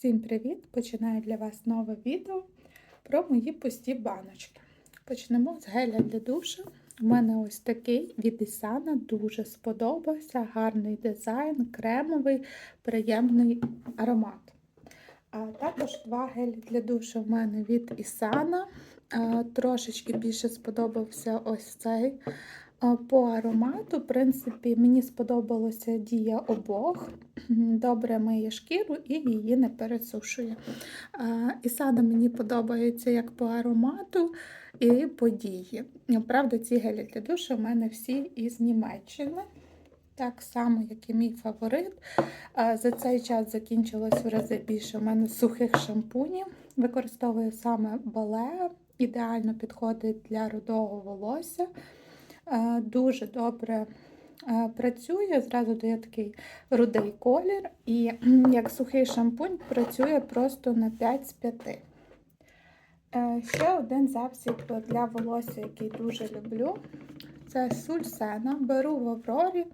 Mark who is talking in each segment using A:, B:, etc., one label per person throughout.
A: Всім привіт! Починаю для вас нове відео про мої пусті баночки. Почнемо з геля для душу. У мене ось такий від Ісана дуже сподобався. Гарний дизайн, кремовий, приємний аромат. А також два гелі для душу в мене від Ісана. Трошечки більше сподобався ось цей. По аромату, в принципі, мені сподобалася дія обох. Добре миє шкіру і її не пересушує. Ісада мені подобається як по аромату і по дії. Правда, ці гелі для душу в мене всі із Німеччини. Так само, як і мій фаворит. За цей час закінчилось в рази більше у мене сухих шампунів. Використовую саме балеа, ідеально підходить для рудого волосся. Дуже добре працює, зразу дає такий рудий колір, і як сухий шампунь працює просто на 5 з 5. Е, ще один засіб для волосся, який дуже люблю. Це сульсена. Беру в Аврорі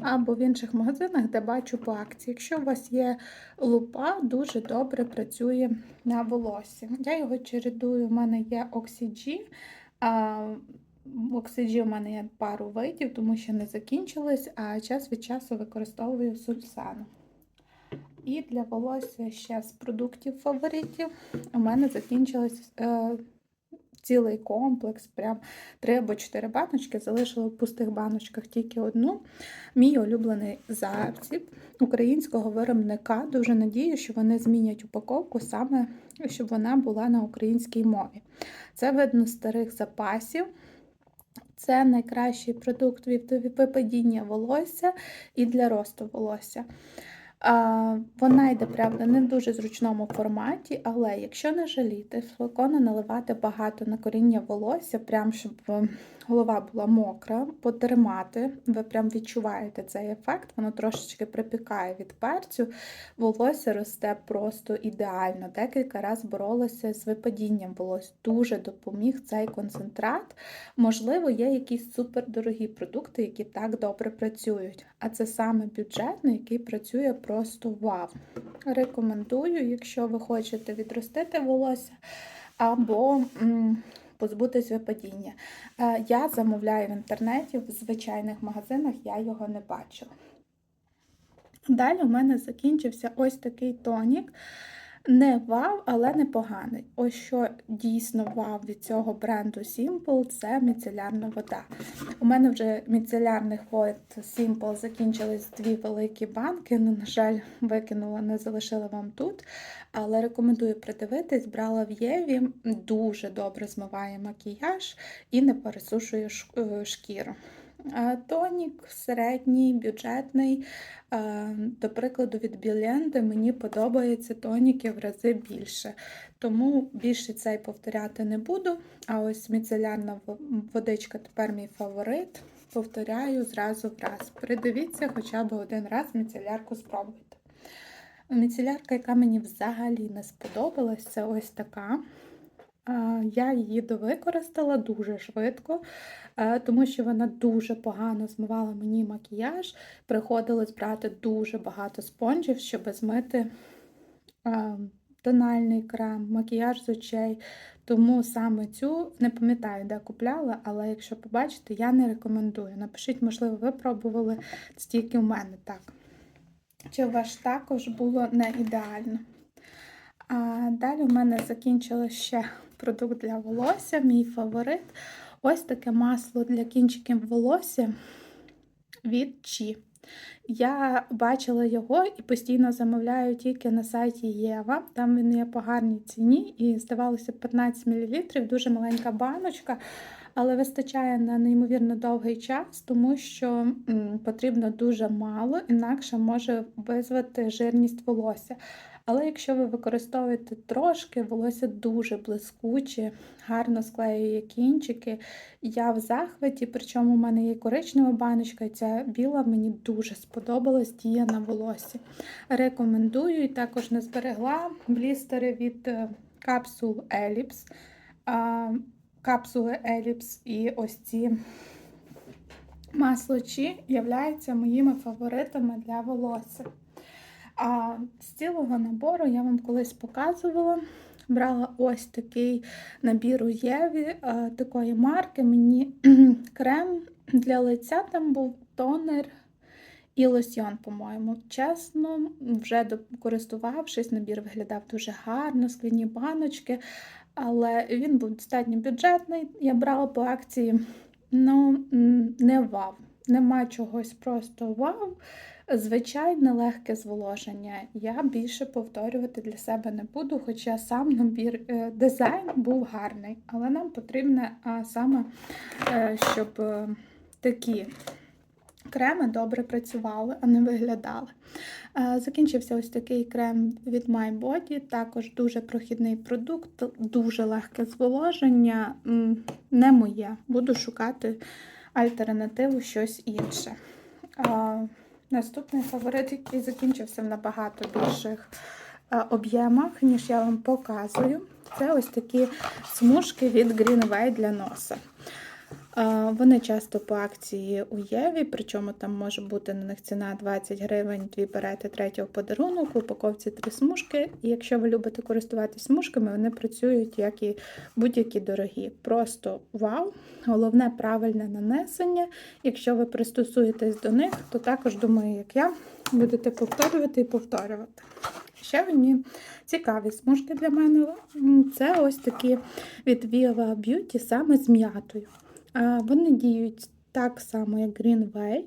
A: або в інших магазинах, де бачу по акції. Якщо у вас є лупа, дуже добре працює на волосі. Я його чередую, у мене є Oxyg. Оксиджі у мене є пару видів, тому що не закінчились, а час від часу використовую сульсану. І для волосся ще з продуктів фаворитів у мене закінчилось е, цілий комплекс, прям три або чотири баночки, залишила в пустих баночках тільки одну. Мій улюблений засіб українського виробника. Дуже надію, що вони змінять упаковку саме, щоб вона була на українській мові. Це видно старих запасів. Це найкращий продукт від випадіння волосся і для росту волосся. Вона йде, правда, не в дуже зручному форматі, але якщо не жаліти, флакони наливати багато на коріння волосся, прям щоб е, голова була мокра, потримати, ви прям відчуваєте цей ефект, воно трошечки припікає від перцю, волосся росте просто ідеально. Декілька разів боролася з випадінням волосся. Дуже допоміг цей концентрат. Можливо, є якісь супердорогі продукти, які так добре працюють. А це саме бюджетний, який працює просто вау. Рекомендую, якщо ви хочете відростити волосся або позбутись випадіння. Е, я замовляю в інтернеті, в звичайних магазинах я його не бачу. Далі у мене закінчився ось такий тонік. Не вау, але непоганий. Ось що дійсно вау від цього бренду Simple це міцелярна вода. У мене вже міцелярних вод Simple закінчились дві великі банки. Ну, на жаль, викинула, не залишила вам тут. Але рекомендую придивитись, брала в Єві, дуже добре змиває макіяж і не пересушує е, шкіру. Тонік середній, бюджетний. До прикладу, від Біленди мені подобається тоніки в рази більше. Тому більше цей повторяти не буду. А ось міцелярна водичка тепер мій фаворит. Повторяю зразу в раз. Придивіться хоча б один раз міцелярку спробуйте. Міцелярка, яка мені взагалі не сподобалась, це ось така. Я її довикористала дуже швидко, тому що вона дуже погано змивала мені макіяж. Приходилось брати дуже багато спонжів, щоб змити тональний крем, макіяж з очей. Тому саме цю не пам'ятаю, де купляла, але якщо побачите, я не рекомендую. Напишіть, можливо, ви пробували стільки в мене так. Чи у вас також було не ідеально? Далі у мене закінчилося ще продукт для волосся, мій фаворит. Ось таке масло для кінчиків волосся від Чі. Я бачила його і постійно замовляю тільки на сайті Єва. Там він є по гарній ціні, і здавалося 15 мл, дуже маленька баночка, але вистачає на неймовірно довгий час, тому що потрібно дуже мало, інакше може визвати жирність волосся. Але якщо ви використовуєте трошки, волосся дуже блискуче, гарно склеює кінчики. Я в захваті, причому у мене є коричнева баночка, і ця біла мені дуже сподобалась дія на волосі. Рекомендую і також не зберегла блістери від е, капсул Еліпс. Капсули Еліпс і ось ці маслочі являються моїми фаворитами для волосся. А з цілого набору я вам колись показувала. Брала ось такий набір у Єві е, такої марки. Мені крем для лиця там був тонер і лосьйон, по-моєму. Чесно, вже користувавшись, набір виглядав дуже гарно, скляні баночки, але він був достатньо бюджетний. Я брала по акції. Ну, не вау. Нема чогось просто вау. Звичайне легке зволоження. Я більше повторювати для себе не буду, хоча сам набір е, дизайн був гарний, але нам потрібно саме, е, щоб е, такі креми добре працювали, а не виглядали. Закінчився ось такий крем від My Body, також дуже прохідний продукт, дуже легке зволоження. Не моє. Буду шукати альтернативу, щось інше. Наступний фаворит, який закінчився в набагато більших е, об'ємах, ніж я вам показую. Це ось такі смужки від Greenway для носа. Вони часто по акції у Єві, причому там може бути на них ціна 20 гривень, дві берете третього подарунок, в упаковці три смужки. І якщо ви любите користуватись смужками, вони працюють як і будь-які дорогі. Просто вау! Головне правильне нанесення. Якщо ви пристосуєтесь до них, то також, думаю, як я, будете повторювати і повторювати. Ще мені цікаві смужки для мене. Це ось такі від Viva Beauty саме з м'ятою. Вони діють так само, як Greenway.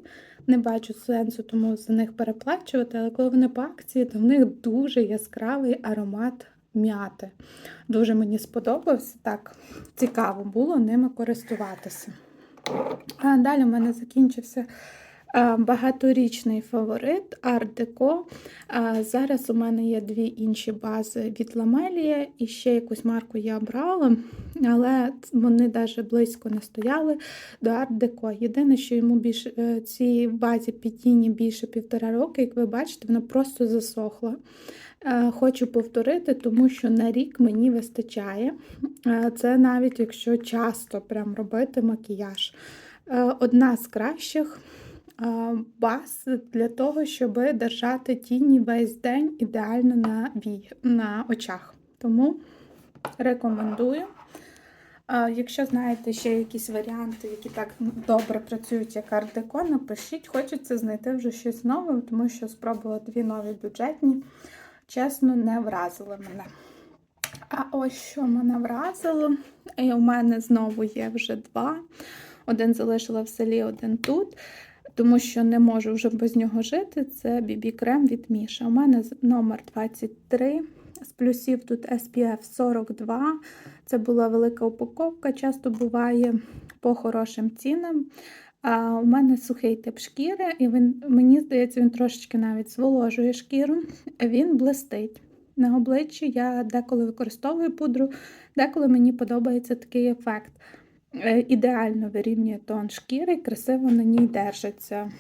A: Не бачу сенсу тому за них переплачувати, але коли вони по акції, то в них дуже яскравий аромат м'яти. Дуже мені сподобався. Так цікаво було ними користуватися. А далі в мене закінчився багаторічний фаворит Art Deco. Зараз у мене є дві інші бази від Ламелія і ще якусь марку я брала, але вони навіть близько не стояли до Deco. Єдине, що йому більше е, цій базі Пітіні більше півтора роки, як ви бачите, вона просто засохла. Е, Хочу повторити, тому що на рік мені вистачає. Е, Це навіть якщо часто прям робити макіяж. Е, Одна з кращих баз для того, щоб держати тіні весь день ідеально на, вій, на очах. Тому рекомендую. Якщо знаєте ще якісь варіанти, які так добре працюють, як Deco, напишіть, хочеться знайти вже щось нове, тому що спробувала дві нові бюджетні чесно, не вразили мене. А ось що мене вразило, і у мене знову є вже два. Один залишила в селі, один тут, тому що не можу вже без нього жити. Це BB крем від Міша. У мене номер 23. З плюсів тут SPF 42. Це була велика упаковка, часто буває по хорошим цінам. А у мене сухий тип шкіри, і він, мені здається, він трошечки навіть зволожує шкіру. Він блистить. На обличчі я деколи використовую пудру, деколи мені подобається такий ефект. Е, Ідеально вирівнює тон шкіри, і красиво на ній держиться.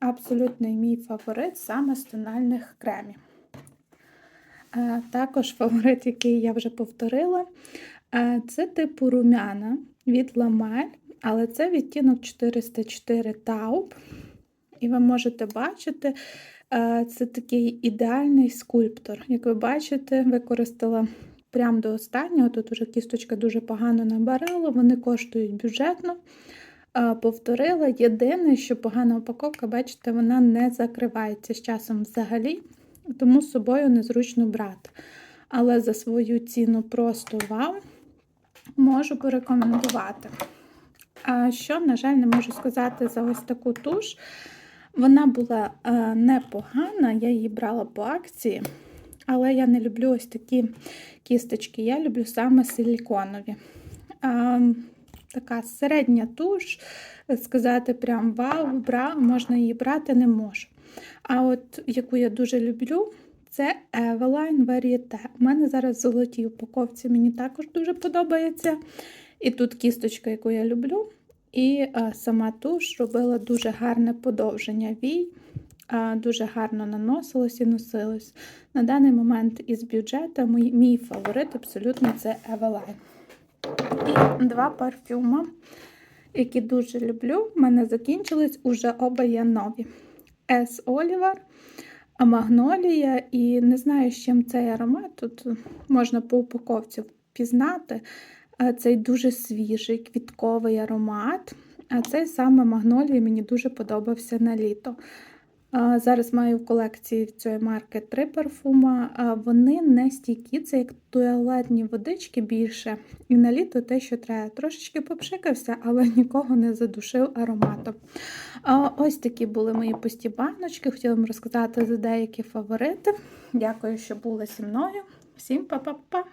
A: Абсолютний мій фаворит саме з тональних кремів. Е, Також фаворит, який я вже повторила, е, це типу румяна від Ламель, але це відтінок 404 Taupe. І ви можете бачити, це такий ідеальний скульптор. Як ви бачите, використала прямо до останнього. Тут уже кісточка дуже погано набирала, вони коштують бюджетно. Повторила. Єдине, що погана упаковка, бачите, вона не закривається з часом взагалі, тому з собою незручно брати. Але за свою ціну просто вау, можу порекомендувати. А що, на жаль, не можу сказати за ось таку туш. Вона була е, непогана, я її брала по акції, але я не люблю ось такі кісточки, я люблю саме силіконові. Така середня туш, сказати прям вау, бра, можна її брати, не можу. А от яку я дуже люблю, це Eveline Varieté. У мене зараз в золотій упаковці, мені також дуже подобається. І тут кісточка, яку я люблю. І е, сама туш робила дуже гарне подовження вій, дуже гарно наносилось і носилось. На даний момент із бюджету мій, мій фаворит абсолютно це Eveline. І два парфюми, які дуже люблю. В мене закінчились, уже оба є нові. S. Oliver. магнолія, і не знаю, з чим цей аромат. Тут можна по упаковці впізнати. Цей дуже свіжий квітковий аромат. А цей саме магнолій мені дуже подобався на літо. Зараз маю в колекції цієї марки три парфума. Вони не стійкі, це як туалетні водички більше. І на літо те, що треба. Трошечки попшикався, але нікого не задушив ароматом. Ось такі були мої пусті баночки. Хотіла вам розказати за деякі фаворити. Дякую, що були зі мною. Всім па-па-па!